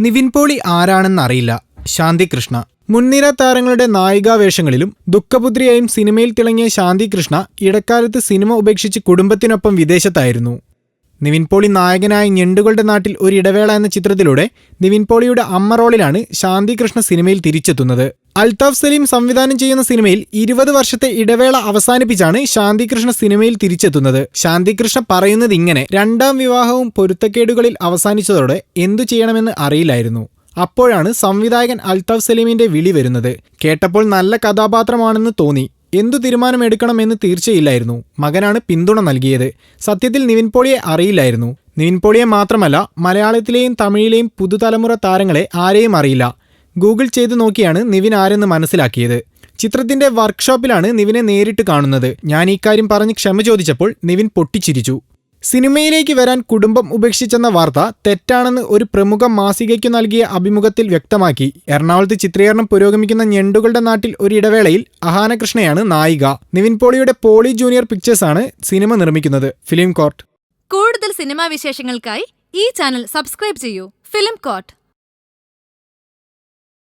നിവിൻ പോളി ആരാണെന്നറിയില്ല. ശാന്തി കൃഷ്ണ. മുൻനിര താരങ്ങളുടെ നായികാവേഷങ്ങളിലും ദുഃഖപുത്രിയായും സിനിമയിൽ തിളങ്ങിയ ശാന്തി കൃഷ്ണ ഇടക്കാലത്ത് സിനിമ ഉപേക്ഷിച്ച് കുടുംബത്തിനൊപ്പം വിദേശത്തായിരുന്നു. നിവിൻ പോളി നായകനായ ഞെണ്ടുകളുടെ നാട്ടിൽ ഒരു ഇടവേള എന്ന ചിത്രത്തിലൂടെ നിവിൻ പോളിയുടെ അമ്മ റോളിലാണ് ശാന്തി കൃഷ്ണ സിനിമയിൽ തിരിച്ചെത്തുന്നത്. അൽതാഫ് സലീം സംവിധാനം ചെയ്യുന്ന സിനിമയിൽ ഇരുപത് വർഷത്തെ ഇടവേള അവസാനിപ്പിച്ചാണ് ശാന്തികൃഷ്ണ സിനിമയിൽ തിരിച്ചെത്തുന്നത്. ശാന്തികൃഷ്ണ പറയുന്നത് ഇങ്ങനെ രണ്ടാം വിവാഹവും പൊരുത്തക്കേടുകളിൽ അവസാനിച്ചതോടെ എന്തു ചെയ്യണമെന്ന് അറിയില്ലായിരുന്നു. അപ്പോഴാണ് സംവിധായകൻ അൽതാഫ് സലീമിന്റെ വിളി വരുന്നത്. കേട്ടപ്പോൾ നല്ല കഥാപാത്രമാണെന്ന് തോന്നി. എന്തു തീരുമാനമെടുക്കണമെന്ന് തീർച്ചയില്ലായിരുന്നു. മകനാണ് പിന്തുണ നൽകിയത്. സത്യത്തിൽ നിവിൻ പോളിയെ അറിയില്ലായിരുന്നു. നിവിൻ പോളിയെ മാത്രമല്ല മലയാളത്തിലെയും തമിഴിലെയും പുതുതലമുറ താരങ്ങളെ ആരെയും അറിയില്ല. ഗൂഗിൾ ചെയ്തു നോക്കിയാണ് നിവിൻ ആരെന്ന് മനസ്സിലാക്കിയത്. ചിത്രത്തിന്റെ വർക്ക്ഷോപ്പിലാണ് നിവിനെ നേരിട്ട് കാണുന്നത്. ഞാൻ ഈ കാര്യം പറഞ്ഞ് ക്ഷമ ചോദിച്ചപ്പോൾ നിവിൻ പൊട്ടിച്ചിരിച്ചു. സിനിമയിലേക്ക് വരാൻ കുടുംബം ഉപേക്ഷിച്ചെന്ന വാർത്ത തെറ്റാണെന്ന് ഒരു പ്രമുഖ മാസികയ്ക്കു നൽകിയ അഭിമുഖത്തിൽ വ്യക്തമാക്കി. എറണാകുളത്ത് ചിത്രീകരണം പുരോഗമിക്കുന്ന ഞെണ്ടുകളുടെ നാട്ടിൽ ഒരു ഇടവേളയിൽ അഹാന കൃഷ്ണയാണ് നായിക. നിവിൻ പോളിയുടെ പോളി ജൂനിയർ പിക്ചേഴ്സ് ആണ് സിനിമ നിർമ്മിക്കുന്നത്. Film court. കൂടുതൽ സിനിമാ വിശേഷങ്ങൾക്കായി ഈ ചാനൽ സബ്സ്ക്രൈബ് ചെയ്യൂ. Film court